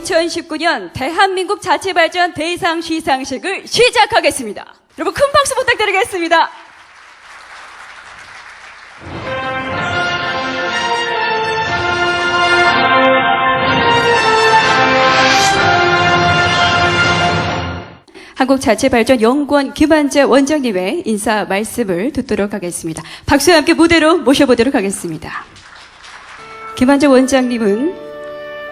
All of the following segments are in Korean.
2019년 대한민국 자치발전 대상 시상식을 시작하겠습니다. 여러분 큰 박수 부탁드리겠습니다. 한국자치발전연구원 김한재 원장님의 인사 말씀을 듣도록 하겠습니다. 박수와 함께 무대로 모셔보도록 하겠습니다. 김한재 원장님은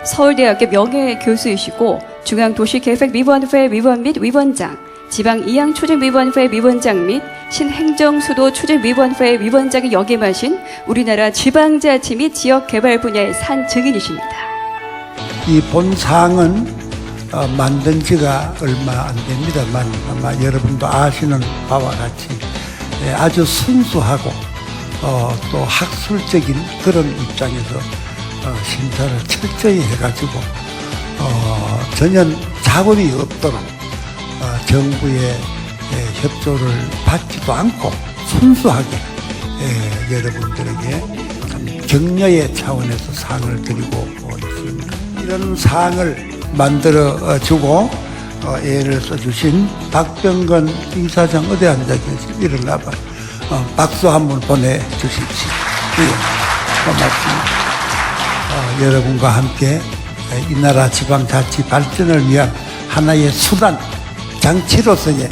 서울대학교 명예교수이시고 중앙도시계획위원회 위원 및 위원장, 지방이양추진위원회 위원장 및 신행정수도 추진위원회 위원장에 역임하신 우리나라 지방자치 및 지역개발 분야의 산 증인이십니다. 이 본상은 어, 만든 지가 얼마 안 됩니다만 아마 여러분도 아시는 바와 같이 예, 아주 순수하고 어, 또 학술적인 그런 입장에서 어, 심사를 철저히 해가지고 어, 전혀 자본이 없도록 어, 정부의 예, 협조를 받지도 않고 순수하게 예, 여러분들에게 참 격려의 차원에서 상을 드리고 있습니다. 이런 상을 만들어 어, 주고 어, 애를 써주신 박병건 이사장 어디 앉아 계시 일어나봐 어, 박수 한번 보내주십시오. 예, 고맙습니다. 어, 여러분과 함께 이 나라 지방자치 발전을 위한 하나의 수단, 장치로서의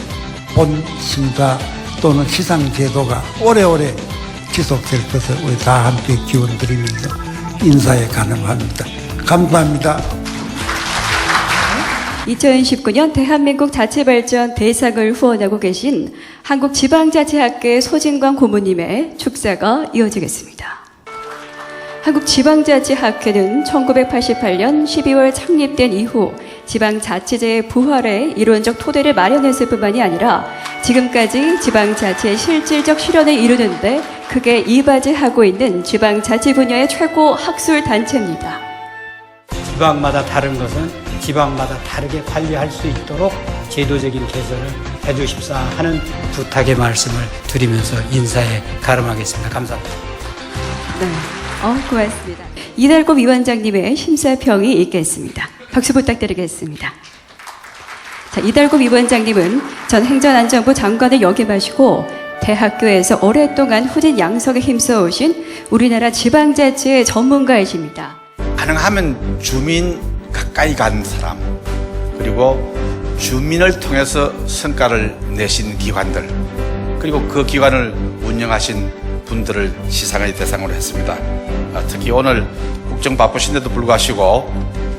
본 심사 또는 시상 제도가 오래오래 지속될 것을 우리 다 함께 기원 드리면서 인사에 가능합니다. 감사합니다. 2019년 대한민국 자치발전 대상을 후원하고 계신 한국지방자치학회 소진광 고모님의 축사가 이어지겠습니다. 한국지방자치학회는 1988년 12월 창립된 이후 지방자치제의 부활에 이론적 토대를 마련했을 뿐만이 아니라 지금까지 지방자치의 실질적 실현을 이루는데 크게 이바지하고 있는 지방자치 분야의 최고 학술 단체입니다. 지방마다 다른 것은 지방마다 다르게 관리할 수 있도록 제도적인 개선을 해주십사 하는 부탁의 말씀을 드리면서 인사에 가름하겠습니다. 감사합니다. 네. 어, 고맙습니다. 이달곰 위원장님의 심사평이 있겠습니다. 박수 부탁드리겠습니다. 자, 이달곰 위원장님은 전 행정안전부 장관을 역임하시고 대학교에서 오랫동안 후진 양성에 힘써오신 우리나라 지방자치의 전문가이십니다. 가능하면 주민 가까이 간 사람 그리고 주민을 통해서 성과를 내신 기관들 그리고 그 기관을 운영하신 분들을 시상의 대상으로 했습니다. 아, 특히 오늘 국정 바쁘신데도 불구하시고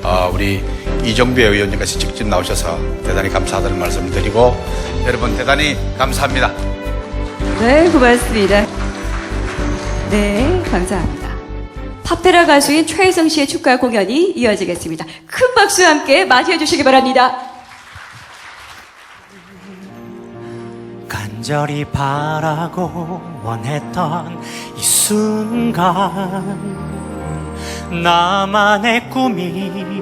어, 우리 이정배 의원님께서 직접 나오셔서 대단히 감사하다는 말씀을 드리고 여러분 대단히 감사합니다. 네, 고맙습니다. 네, 감사합니다. 팝테라 가수인 최혜성 씨의 축가 공연이 이어지겠습니다. 큰 박수와 함께 맞이해 주시기 바랍니다. 간절히 바라고 원했던 이 순간. 나만의 꿈이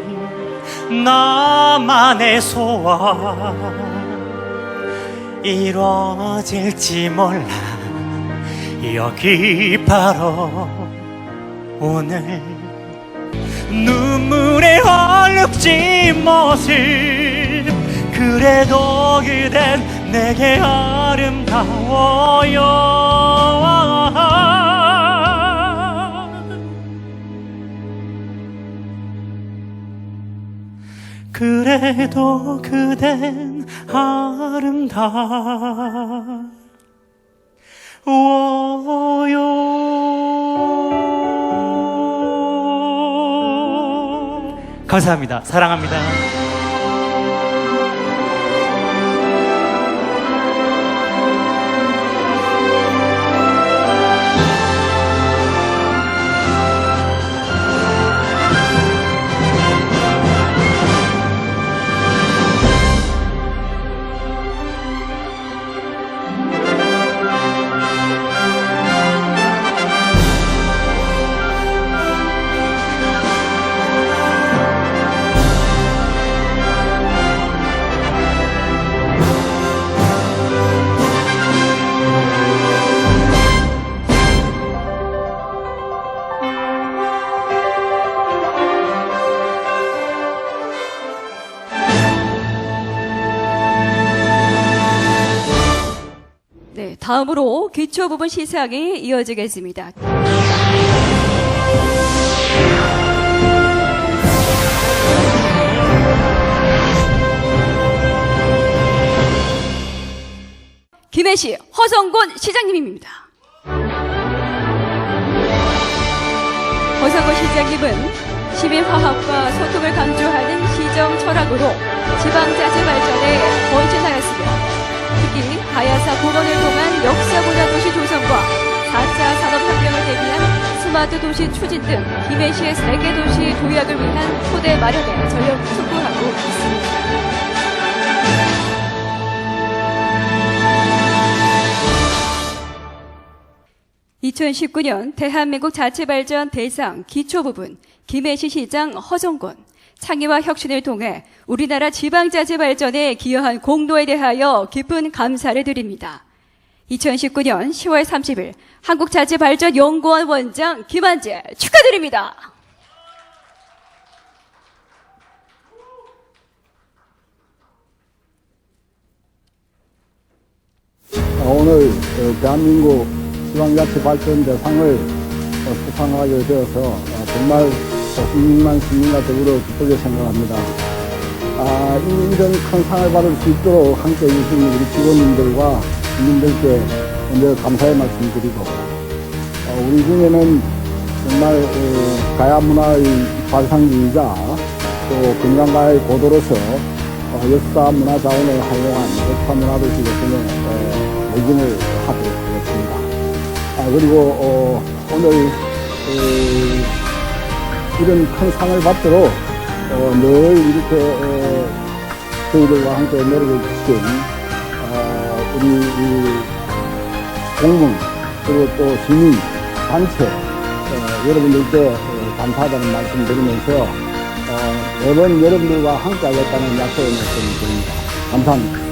나만의 소원. 이루어질지 몰라. 여기 바로 오늘 눈물에 얼룩진 모습. 그래도 그댄 내게 아름다워요 그래도 그댄 아름다워요 감사합니다. 사랑합니다. 다음으로 기초 부분 시상이 이어지겠습니다. 김해시 허성곤 시장님입니다. 허성곤 시장님은 시민화합과 소통을 강조하는 시정 철학으로 지방자치 발전에 헌신하였으며 특 히 가야사 공원을 통한 역사문화 도시 조성과 4차 산업혁명을 대비한 스마트 도시 추진 등 김해시의 세계 도시 도약을 위한 토대 마련에 전력 투구하고 있습니다. (2019년) 대한민국 자치발전 대상 기초 부분 김해시 시장 허정곤 창의와 혁신을 통해 우리나라 지방자치 발전에 기여한 공로에 대하여 깊은 감사를 드립니다. 2019년 10월 30일 한국자치발전연구원 원장 김한재 축하드립니다. 어, 오늘 어, 대한민국 지방자치 발전 대상을 어, 수상하게 되어서 어, 정말 어, 국민만 시민과 더불어 기쁘게 생각합니다. 아, 이- 이런 큰 상을 받을 수 있도록 함께 해주신 우리 직원님들과 국민들께 먼저 감사의 말씀 드리고 어, 우리 중에는 정말 어, 가야 문화의 발상주의자 또 건강가의 고도로서 어, 역사 문화 자원을 활용한 역사 문화 도시 개선에 어, 매진을 하도록 하겠습니다. 아, 그리고 어, 오늘 어, 이런 큰 상을 받도록 어, 늘 이렇게 어, 저희들과 함께 노력해 주신 어, 우리 이 공무원 그리고 또 시민 단체 어, 여러분들께 어, 감사하다는 말씀 드리면서 어, 매번 여러분들과 함께 하겠다는 약속을 말씀드립니다. 감사합니다.